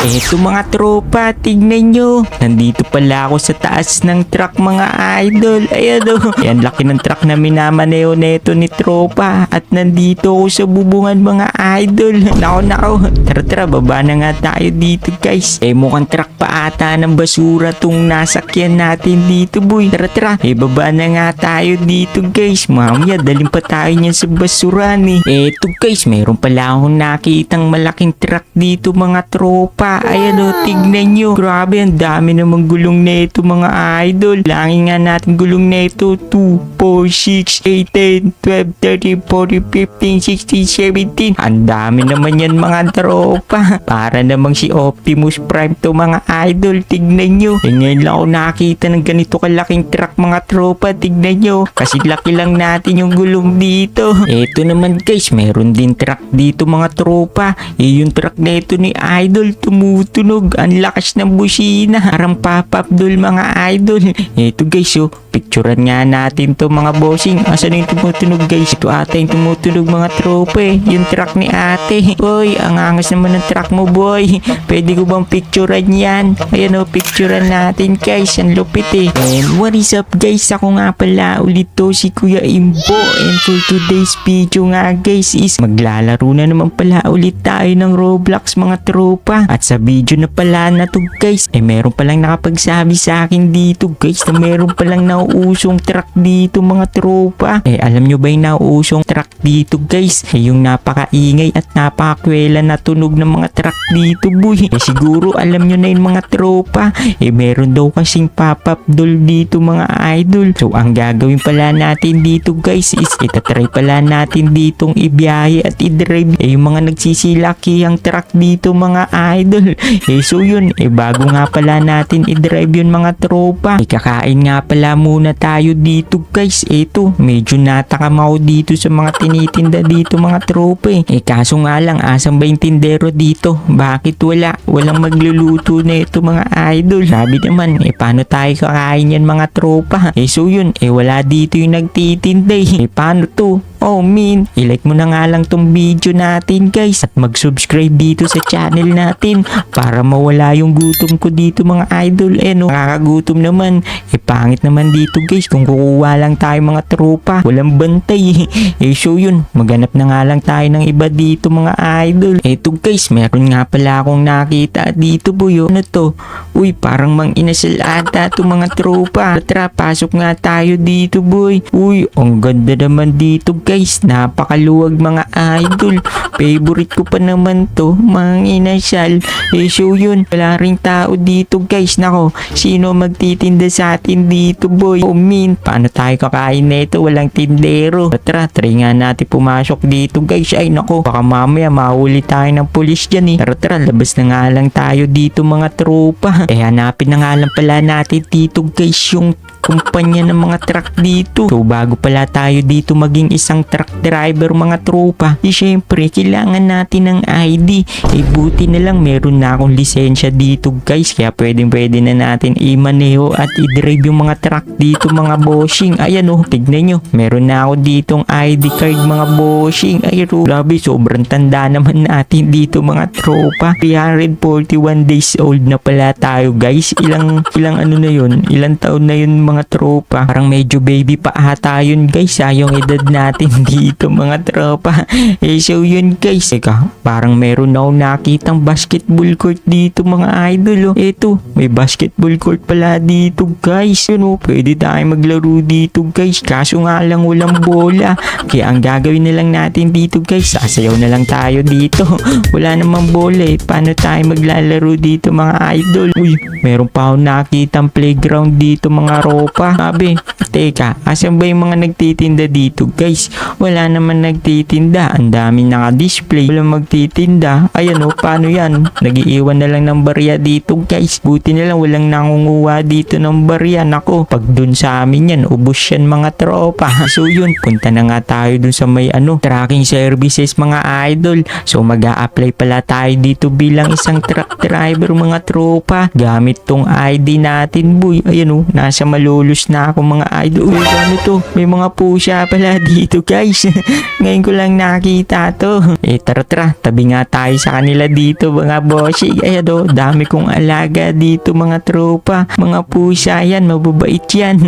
Eto mga tropa, tignan nyo. Nandito pala ako sa taas ng truck mga idol. Ayan o. Ayan, laki ng truck na minamaneo neto ni tropa. At nandito ako sa bubungan mga idol. Nako, nako. Tara, tara, baba na nga tayo dito guys. Eh, mukhang truck pa ata ng basura tong nasakyan natin dito boy. Tara, tara. Eh, baba na nga tayo dito guys. Mamaya, dalim pa tayo niyan sa basuran eh. Eto guys, meron pala akong nakitang malaking truck dito mga tropa. Ayan o, tignan nyo. Grabe, ang dami namang gulong nito mga idol. Langin nga natin gulong nito. 2, 4, 6, 8, 10, 12, 13, 14, 15, 16, 17. Ang dami naman yan mga tropa. Para namang si Optimus Prime to mga idol. Tignan nyo. Eh, ngayon lang ako nakita ng ganito kalaking truck mga tropa. Tignan nyo. Kasi laki lang natin yung gulong dito. Eto naman guys, meron din truck dito mga tropa. Eh, yung truck na ito ni Idol tumutunog. Ang lakas ng busina. Parang pop-up doll mga idol. Eto guys, oh. Picturean nga natin to mga bossing. Asan yung tumutunog guys? Ito ata yung tumutunog mga tropa eh. Yung truck ni ate. Boy, ang angas naman ng truck mo boy. Pwede ko bang picturean yan? Ayan oh, picturean natin guys. Ang lupit eh. And what is up guys? Ako nga pala ulit to si Kuya Imbo. And for today's video nga guys is maglalaro na naman pala ulit tayo ng Roblox mga tropa. At sa video na pala na to guys, eh meron palang nakapagsabi sa akin dito guys na meron palang nauusong truck dito mga tropa. Eh alam nyo ba yung nauusong truck dito guys? Eh yung napakaingay at napakakwela na tunog ng mga truck dito boy. Eh siguro alam nyo na yung mga tropa. Eh meron daw kasing pop-up doll dito mga idol. So ang gagawin pala natin dito guys is itatry pala natin ditong ibiyahe at i-drive eh yung mga nagsisilaki ang truck dito mga idol. Eh so yun, eh bago nga pala natin i-drive yun mga tropa. Eh kakain nga pala muna tayo dito guys. Eto, medyo natakam ako dito sa mga tinitinda dito mga tropa eh. Eh kaso nga lang, asan ba yung tindero dito? Bakit wala? Walang magluluto na ito mga idol. Sabi naman, eh paano tayo kakain yan mga tropa? Eh so yun, eh wala dito yung nagtitinda eh. Eh paano to? Oh min, ilike mo na nga lang tong video natin guys at mag-subscribe dito sa channel natin para mawala yung gutom ko dito mga idol. Eh no, nakakagutom naman. Eh pangit naman dito guys kung kukuha lang tayo mga tropa. Walang bantay. eh so yun, maghanap na nga lang tayo ng iba dito mga idol. Eto guys, meron nga pala akong nakita dito boy. oh. Ano to? Uy, parang mang inasal ata to mga tropa. Tara, pasok nga tayo dito boy. Uy, ang ganda naman dito guys. Napakaluwag mga idol. Favorite ko pa naman to, mga inasal. Eh so yun, wala ring tao dito guys. Nako, sino magtitinda sa atin dito boy? Oh min, paano tayo kakain na ito? Walang tindero. Tara, try nga natin pumasok dito guys. Ay nako, baka mamaya mahuli tayo ng pulis dyan eh. Tara tara, labas na nga lang tayo dito mga tropa. Eh hanapin na nga lang pala natin dito guys yung kumpanya ng mga truck dito. So bago pala tayo dito maging isang truck driver mga tropa, eh syempre kailangan natin ng ID. Eh buti na lang meron na akong lisensya dito guys, kaya pwedeng pwede na natin i-maneho at i-drive yung mga truck dito mga bossing. Ayan oh, tignan nyo, meron na ako ditong ID card mga bossing. Ay grabe sobrang tanda naman natin dito mga tropa. 341 days old na pala tayo guys. Ilang, ilang ano na yun, ilang taon na yun mga tropa. Parang medyo baby pa ata yun guys. Sayang edad natin dito mga tropa. Eh so yun guys. Eka, parang meron ako nakitang basketball court dito mga idol. Oh. Eto, may basketball court pala dito guys. Yun oh, pwede tayo maglaro dito guys. Kaso nga lang walang bola. Kaya ang gagawin na lang natin dito guys, sasayaw na lang tayo dito. Wala namang bola eh. Paano tayo maglalaro dito mga idol? Uy, meron pa ako nakitang playground dito mga ropa. Sabi, teka, asan ba yung mga nagtitinda dito guys? Wala naman nagtitinda. Ang dami naka-display. Wala magtitinda. Ayan o, paano yan? Nagiiwan na lang ng barya dito guys. Buti na lang walang nangunguha dito ng barya. Nako, pag dun sa amin yan, ubos yan mga tropa. So yun, punta na nga tayo dun sa may ano, tracking services mga idol. So mag apply pala tayo dito bilang isang truck driver mga tropa. Gamit tong ID natin boy. Ayan o, nasa malulus na ako mga idol. Uy, ano to? May mga pusha pala dito guys. Ngayon ko lang nakita to. Eh tara tara, tabi nga tayo sa kanila dito mga bossing. Ayan o, dami kong alaga dito mga tropa. Mga pusa yan, mababait yan.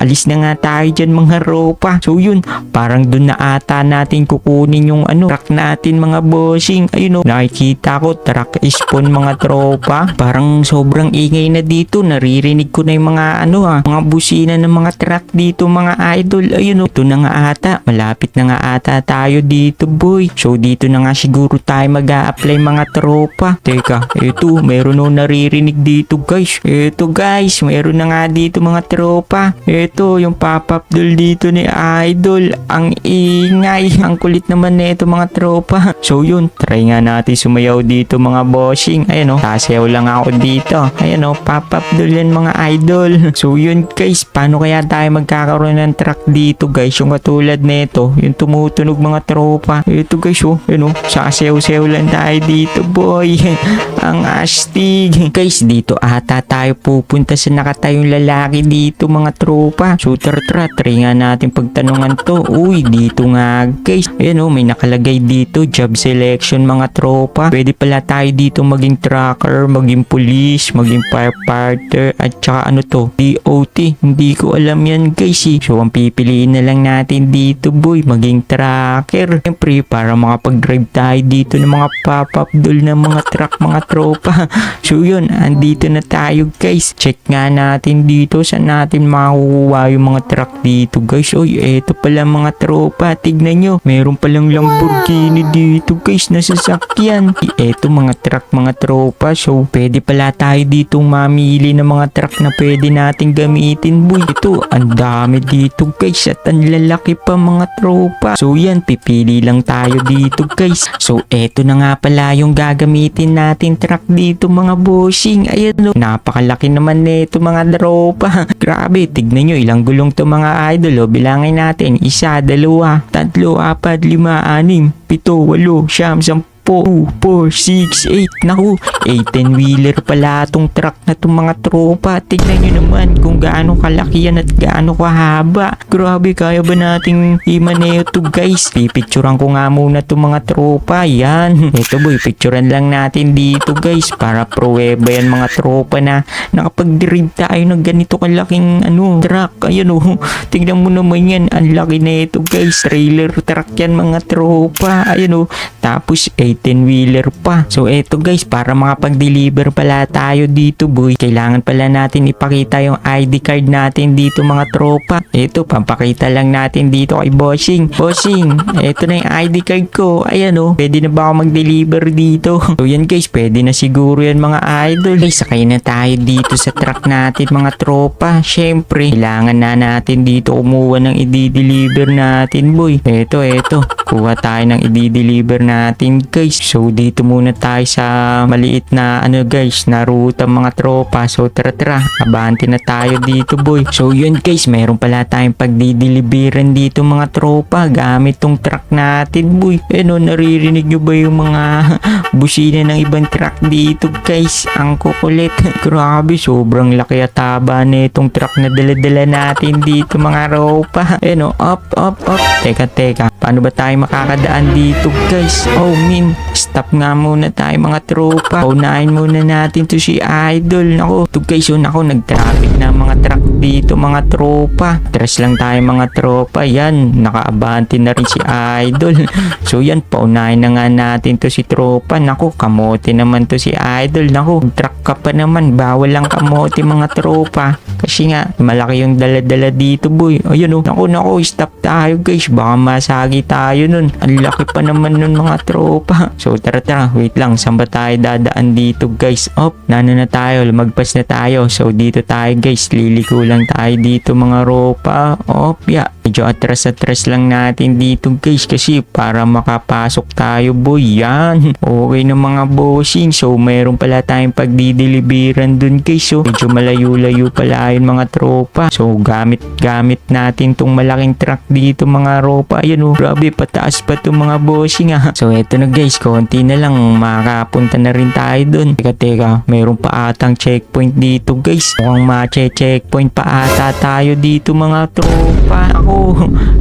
Alis na nga tayo dyan mga ropa. So yun, parang dun na ata natin kukunin yung ano, truck natin mga bossing. Ayun o, nakikita ko truck spawn mga tropa. Parang sobrang ingay na dito. Naririnig ko na yung mga ano ha, mga busina ng mga truck dito mga idol. Ayun o, ito na nga ata. Malapit na nga ata tayo dito boy. So dito na nga siguro tayo mag apply mga tropa. Teka, eto, meron o naririnig dito guys. Eto guys, meron na nga dito mga tropa. Eto, yung pop-up doll dito ni Idol. Ang ingay. Ang kulit naman nito mga tropa. So yun, try nga natin sumayaw dito mga bossing. Ayan o, sasayaw lang ako dito. Ayan o, pop-up doll yan mga idol. So yun guys, paano kaya tayo magkakaroon ng truck dito guys? Yung katulad nito, yung tumutunog mga tropa. Ito guys oh, yun o, sasayaw-sayaw lang tayo dito boy. Ang astig. Guys, dito ata tayo pupunta sa nakatayong lalaki dito mga tropa. Tara tara, try nga natin pagtanungan to. Uy, dito nga guys. Ayan oh, may nakalagay dito, job selection mga tropa. Pwede pala tayo dito maging tracker, maging police, maging firefighter, at saka ano to, DOT. Hindi ko alam yan guys eh. So ang pipiliin na lang natin dito boy, maging tracker. Siyempre, para makapag-drive tayo dito ng mga pop-up doll ng mga truck mga tropa. So yun, andito na tayo guys. Check nga natin dito sa natin makukuha yung mga truck dito guys. Oy, eto pala mga tropa. Tignan nyo, meron palang Lamborghini dito guys na sasakyan. Eto mga truck mga tropa. So pwede pala tayo ditong mamili ng mga truck na pwede natin gamitin boy. Ito, ang dami dito guys at ang lalaki pa mga tropa. So yan, pipili lang tayo dito guys. So eto na nga pala yung gagamitin natin truck dito mga bossing. Ayan no, napakalaki naman nito mga tropa. Grabe, tignan nyo ilang gulong to mga idol. O, bilangin natin. Isa, dalawa, tatlo, apat, lima, anim, pito, walo, siyam, sampu, 2, 4, 6, 8. Naku, 8 wheeler pala itong truck na itong mga tropa. Tignan nyo naman kung gaano kalaki yan at gaano kahaba. Grabe, kaya ba nating imaneo to guys? Pipicturan ko nga muna itong mga tropa. Yan. Ito boy, picturan lang natin dito guys para pruweba yan mga tropa na nakapag-drive tayo ng ganito kalaking ano, truck. Ayan oh, tignan mo naman yan. Ang laki na ito guys. Trailer truck yan mga tropa. Ayan oh. Tapos 8 10-wheeler pa. So eto guys, para makapag-deliver pala tayo dito boy, kailangan pala natin ipakita yung ID card natin dito mga tropa. Eto, pampakita lang natin dito kay bossing. Bossing, eto na yung ID card ko. Ayan o, pwede na ba ako mag-deliver dito? so yan guys, pwede na siguro yan mga idol. Guys, sakay na tayo dito sa truck natin mga tropa. Siyempre, kailangan na natin dito kumuha ng i-deliver natin boy. Eto, eto. Kuha tayo ng i-deliver natin guys. So dito muna tayo sa maliit na ano guys na ruta mga tropa. So tara tara, abante na tayo dito boy. So yun guys, meron pala tayong pagdideliveran dito mga tropa gamit tong truck natin boy. Ano, naririnig nyo ba yung mga busina ng ibang truck dito guys? Ang kukulit. Grabe, sobrang laki at taba na itong truck na dala-dala natin dito mga tropa. Ano, up, up, up. Teka, teka. Paano ba tayo makakadaan dito guys? Oh min, stop nga muna tayo mga tropa. Unahin muna natin to si Idol. Nako, to guys yun ako nag-traffic na mga truck dito mga tropa. Tres lang tayo mga tropa. Yan, nakaabante na rin si Idol. so yan, paunahin na nga natin to si tropa. Nako, kamote naman to si Idol. Nako, truck ka pa naman. Bawal lang kamote mga tropa. Kasi nga, malaki yung dala-dala dito boy. Ayun oh. Nako, nako, stop tayo guys. Baka masagi tayo nun. Ang laki pa naman nun mga tropa. So tara tara, wait lang. Saan ba tayo dadaan dito guys? Op, nano na tayo. Lumagpas na tayo. So dito tayo guys. Liliko lang tayo dito mga ropa. Op, ya. Medyo atras-atras lang natin dito guys. Kasi para makapasok tayo boy. Yan. Okay na mga bossing. So meron pala tayong pagdideliveran dun guys. So medyo malayo-layo pala yun mga tropa. So gamit-gamit natin tong malaking truck dito mga ropa. Ayan oh, grabe pataas pa tong mga bossing ah. So eto na guys, konti na lang makapunta na rin tayo dun. Teka teka, meron pa atang checkpoint dito guys. Mukhang ma-checkpoint pa ata tayo dito mga tropa. Ako,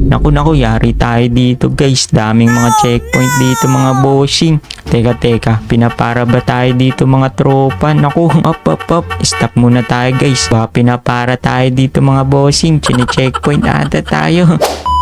naku naku, yari tayo dito guys. Daming mga checkpoint dito mga bossing. Teka, teka. Pinapara ba tayo dito mga tropa? Naku, up, up, up. Stop muna tayo guys. Ba, pinapara tayo dito mga bossing. Chine-checkpoint ata tayo.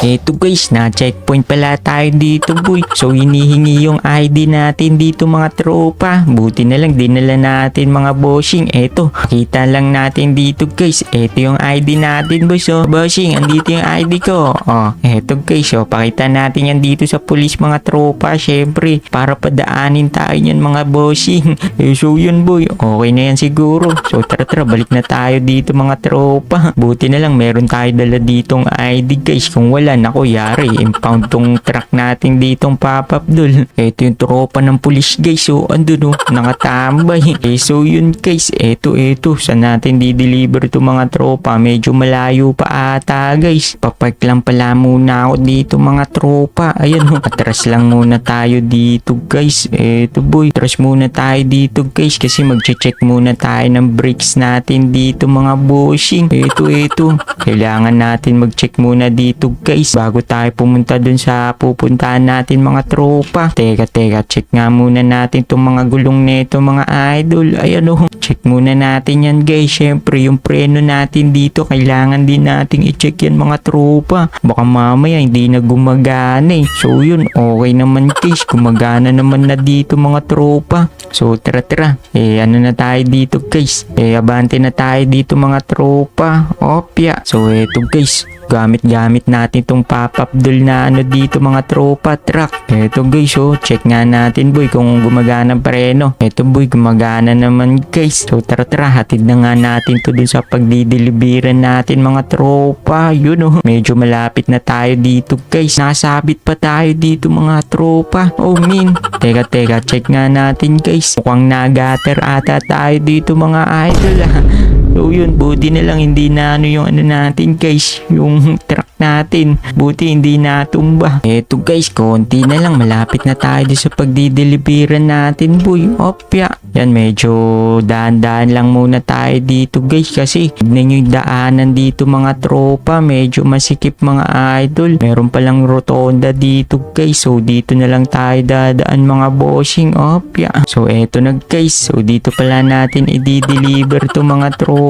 Eto guys, na-checkpoint pala tayo dito boy. So hinihingi yung ID natin dito mga tropa. Buti na lang dinala natin mga bossing. Eto, kita lang natin dito guys. Eto yung ID natin boy. So bossing, andito yung ID ko. Oh, eto guys. So pakita natin yan dito sa pulis mga tropa. Syempre, para padaanin tayo yan mga bossing. Eh, so yun boy, okay na yan siguro. So tara tara, balik na tayo dito mga tropa. Buti na lang meron tayo dala ditong ID guys. Kung wala, nako yari. Impound tong truck natin ditong pop-up dul. Ito yung tropa ng pulis guys. So andun oh, nakatambay. Eh so yun guys, eto eto. Saan natin di-deliver to mga tropa? Medyo malayo pa ata guys. Papark lang pala muna ako dito mga tropa. Ayan oh, atras lang muna tayo dito guys. Eto boy, atras muna tayo dito guys. Kasi magche-check muna tayo ng brakes natin dito mga bossing. Eto eto. Kailangan natin mag-check muna dito guys bago tayo pumunta dun sa pupuntahan natin mga tropa. Teka teka, check nga muna natin tong mga gulong nito mga idol. Ayan o, check muna natin yan guys. Syempre yung preno natin dito kailangan din nating i-check yan mga tropa. Baka mamaya hindi na gumagana eh. So yun, okay naman guys. Gumagana naman na dito mga tropa. So tara tara, eh ano na tayo dito guys. Eh abante na tayo dito mga tropa. Opya. So eto guys, gamit-gamit natin tong pop-up doll na ano dito mga tropa truck. Eto guys oh, check nga natin boy kung gumagana ang preno. Eto boy, gumagana naman guys. So tara tara, hatid na nga natin to dun sa pagdideliveran natin mga tropa. Yun oh, medyo malapit na tayo dito guys. Nasabit pa tayo dito mga tropa. Oh min, teka teka, check nga natin guys. Mukhang nagater ata tayo dito mga idol ah. So yun, buti na lang hindi na ano yung ano natin guys, yung truck natin. Buti hindi natumba. Eto guys, konti na lang. Malapit na tayo sa pagdideliveran natin boy. Opya. Yan, medyo daan-daan lang muna tayo dito guys kasi tignan yung daanan dito mga tropa. Medyo masikip mga idol. Meron palang rotonda dito guys. So dito na lang tayo dadaan mga bossing. Opya. So eto na guys. So dito pala natin i-deliver to mga tropa.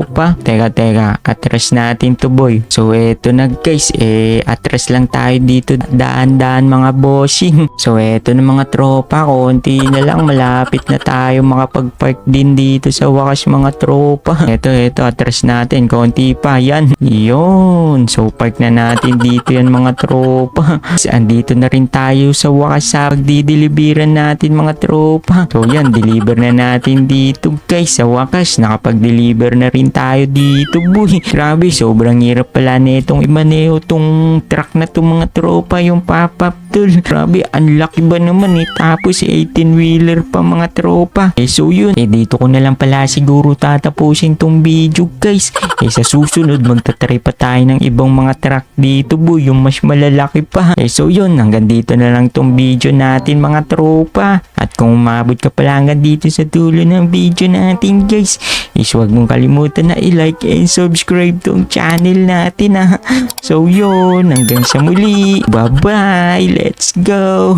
Teka, teka. Atras natin to boy. So eto na guys. Eh, atras lang tayo dito. Daan-daan mga bossing. So eto na mga tropa. Konti na lang. Malapit na tayo makapag-park din dito sa wakas mga tropa. Eto, eto. Atras natin. Konti pa. Yan. Yun. So park na natin dito yan mga tropa. Andito na rin tayo sa wakas sa pagdideliveran natin mga tropa. So yan. Deliver na natin dito guys. Sa wakas. Nakapag-deliver na rin tayo dito boy. Grabe. Sobrang hirap pala na itong imaneho tong truck na to mga tropa. Yung pop-up tool. Grabe. Unlucky ba naman eh. Tapos 18-wheeler pa mga tropa. Eh so yun. Eh dito ko na lang pala siguro tatapusin tong video guys. Eh sa susunod magtatry pa tayo ng ibang mga truck dito boy. Yung mas malalaki pa. Eh so yun. Hanggang dito na lang tong video natin mga tropa. At kung umabot ka pala hanggang dito sa dulo ng video natin guys. Is huwag mong kalimutan na i-like and subscribe tong channel natin ha. So yun. Hanggang sa muli. Bye bye. Let's go.